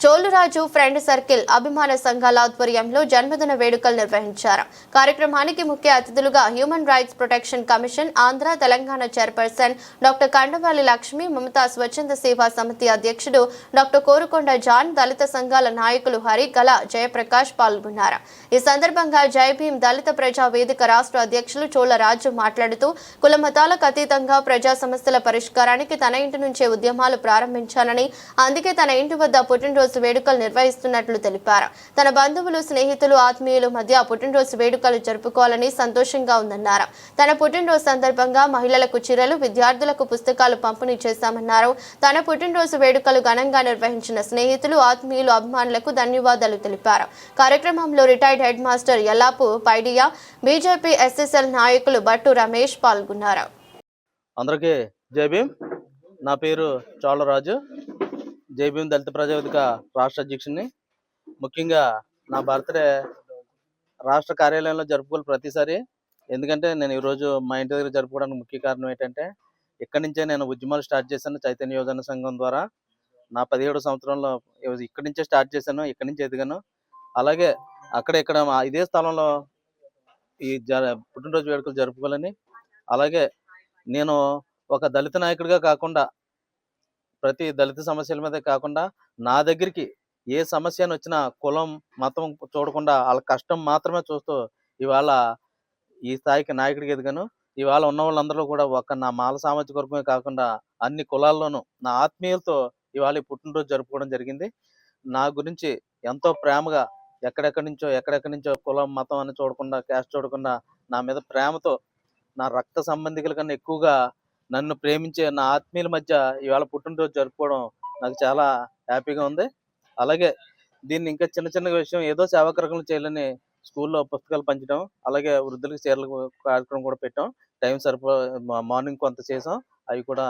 చోళరాజు friend circle అభిమాన సంఘాల ఆధ్వర్యంలో జన్మదిన వేడుకలు నిర్వహించారు. కార్యక్రమానికి ముఖ్య అతిథులుగా human rights protection commission Andhra Telangana chairperson doctor Kandavali Lakshmi Mamata స్వచ్ఛంద సేవా సమితి అధ్యక్షుడు డాక్టర్ కోరుకొండ జాన్ దళిత సంఘాల నాయకులు హరి గల జయప్రకాష్ పాల్గొన్నారు. ఈ సందర్భంగా జై భీం దళిత ప్రజా వేదిక రాష్ట్ర అధ్యక్షులు చోళరాజు మాట్లాడుతూ కుల మతాలకు అతీతంగా ప్రజా సమస్యల పరిష్కారానికి తన ఇంటి నుంచే ఉద్యమాలు ప్రారంభించాలని అందుకే తన ఇంటి వద్ద పుట్టినరోజు వేడుకలు నిర్వహిస్తున్నట్లు తెలిపారు. తన బంధువులు స్నేహితులు ఆత్మీయులు మధ్య పుట్టినరోజు వేడుకలు జరుపుకోవాలని సంతోషంగా ఉందన్నారు. తన పుట్టినరోజు సందర్భంగా మహిళలకు చీరలు విద్యార్థులకు పుస్తకాలు పంపిణీ చేశామన్నారు. తన పుట్టినరోజు వేడుకలు ఘనంగా నిర్వహించిన స్నేహితులు ఆత్మీయులు అభిమానులకు ధన్యవాదాలు తెలిపారు. కార్యక్రమంలో retired head master Yallapu Paidiya BJP SSL నాయకులు బట్టు రమేష్ పాల్గొన్నారు. అందరికీ జై భీమ్. నా పేరు చోళరాజు. జేబీఎం దళిత ప్రజావేదిక రాష్ట్ర అధ్యక్షుడిని ముఖ్యంగా నా బర్త్డే రాష్ట్ర కార్యాలయంలో జరుపుకోవాలి ప్రతిసారి. ఎందుకంటే నేను ఈరోజు మా ఇంటి దగ్గర జరుపుకోవడానికి ముఖ్య కారణం ఏంటంటే ఇక్కడి నుంచే నేను ఉద్యమాలు స్టార్ట్ చేశాను చైతన్య యోజన సంఘం ద్వారా. నా పదిహేడు సంవత్సరంలో ఇక్కడి నుంచే స్టార్ట్ చేశాను ఇక్కడి నుంచి ఎదిగాను. అలాగే అక్కడ ఇక్కడ ఇదే స్థలంలో ఈ జ పుట్టినరోజు వేడుకలు జరుపుకోవాలని. అలాగే నేను ఒక దళిత నాయకుడిగా కాకుండా ప్రతి దళిత సమస్యల మీద కాకుండా నా దగ్గరికి ఏ సమస్య అని వచ్చినా కులం మతం చూడకుండా వాళ్ళ కష్టం మాత్రమే చూస్తూ ఇవాళ ఈ స్థాయికి నాయకుడికి ఎదిగాను. ఇవాళ ఉన్న వాళ్ళందరూ కూడా ఒక నా మాల సామాజిక వర్గమే కాకుండా అన్ని కులాల్లోనూ నా ఆత్మీయులతో ఇవాళ ఈ పుట్టినరోజు జరుపుకోవడం జరిగింది. నా గురించి ఎంతో ప్రేమగా ఎక్కడెక్కడి నుంచో ఎక్కడెక్కడి నుంచో కులం మతం అని చూడకుండా క్యాస్ట్ చూడకుండా నా మీద ప్రేమతో నా రక్త సంబంధికుల కన్నా ఎక్కువగా నన్ను ప్రేమించే నా ఆత్మీయుల మధ్య ఇవాళ పుట్టినరోజు జరుపుకోవడం నాకు చాలా హ్యాపీగా ఉంది. అలాగే దీన్ని ఇంకా చిన్న చిన్న విషయం ఏదో సేవాకరకం చేయాలని స్కూల్లో పుస్తకాలు పంచడం అలాగే వృద్ధులకు చీరల కార్యక్రమం కూడా పెట్టాం. టైం సరిపో మార్నింగ్ కొంత చేసాం అవి కూడా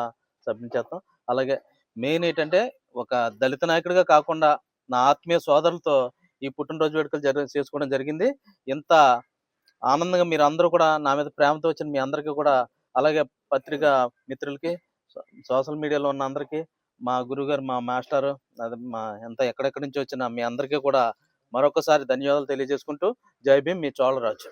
సబ్మిట్ చేస్తాం. అలాగే మెయిన్ ఏంటంటే ఒక దళిత నాయకుడిగా కాకుండా నా ఆత్మీయ సోదరులతో ఈ పుట్టినరోజు వేడుకలు జరి చేసుకోవడం జరిగింది. ఇంత ఆనందంగా మీరు అందరూ కూడా నా మీద ప్రేమతో వచ్చిన మీ అందరికీ కూడా అలాగే పత్రికా మిత్రులకి సోషల్ మీడియాలో ఉన్న అందరికీ మా గురుగారు మా మాస్టర్ అది మా ఎంత ఎక్కడెక్కడి నుంచి వచ్చిన మీ అందరికీ కూడా మరొకసారి ధన్యవాదాలు తెలియజేసుకుంటూ జై భీమ్ మీ చోళరాజు.